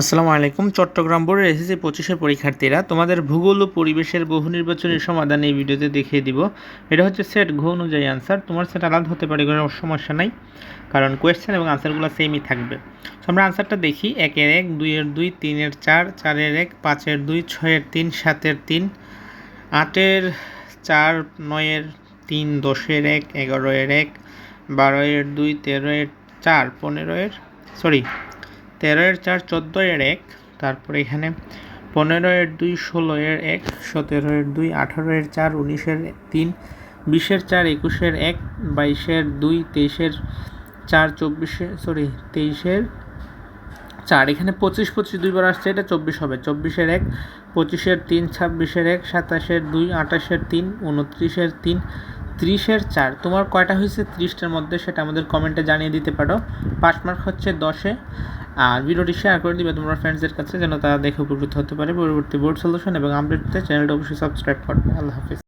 আসসালামু আলাইকুম। চট্টগ্রাম বোর্ডের এসএসসি পঁচিশের পরীক্ষার্থীরা, তোমাদের ভূগোল ও পরিবেশের বহু নির্বাচনী সমাধান এই ভিডিওতে দেখিয়ে দিব। এটা হচ্ছে সেট ঘ অনুযায়ী আনসার তোমার সেট আলাদা হতে পারে, কোনো সমস্যা নাই, কারণ কোয়েশ্চেন এবং আনসারগুলো সেমই থাকবে। তো আমরা আনসারটা দেখি। একের এক, দুইয়ের দুই, তিনের চার, চারের এক, পাঁচের দুই, ছয়ের তিন, সাতের তিন, আটের চার, নয়ের তিন, দশের এক, এগারোয়ের এক, বারোয়ের দুই, তেরোয়ের চার, পনেরোয়ের সরি তেরো এর চার চোদ্দ এর এক, তারপরে এখানে পনেরো এর দুই ষোলো এর এক সতেরো এর দুই আঠারো এর চার, উনিশের তিন, বিশের চার, একুশের এক, বাইশের দুই, তেইশের চার, চব্বিশে সরি তেইশের চার। এখানে পঁচিশ পঁচিশ দুইবার আসছে, এটা চব্বিশ হবে। চব্বিশের এক, পঁচিশের তিন, ছাব্বিশের এক, সাতাশের দুই, আঠাশের তিন, উনত্রিশের তিন ত্রিশের চার। তোমার কয়টা হয়েছে ত্রিশটার মধ্যে সেটা আমাদের কমেন্টে জানিয়ে দিতে পারো। পাঁচ মার্ক হচ্ছে দশে। আর ভিডিওটি শেয়ার করে দিবে তোমরা ফ্রেন্ডসদের কাছে যেন তারা দেখে উপকৃত হতে পারে। পরবর্তী বোর্ড সলিউশন এবং আপডেটতে চ্যানেলটা অবশ্যই সাবস্ক্রাইব করবে। আল্লাহ হাফিজ।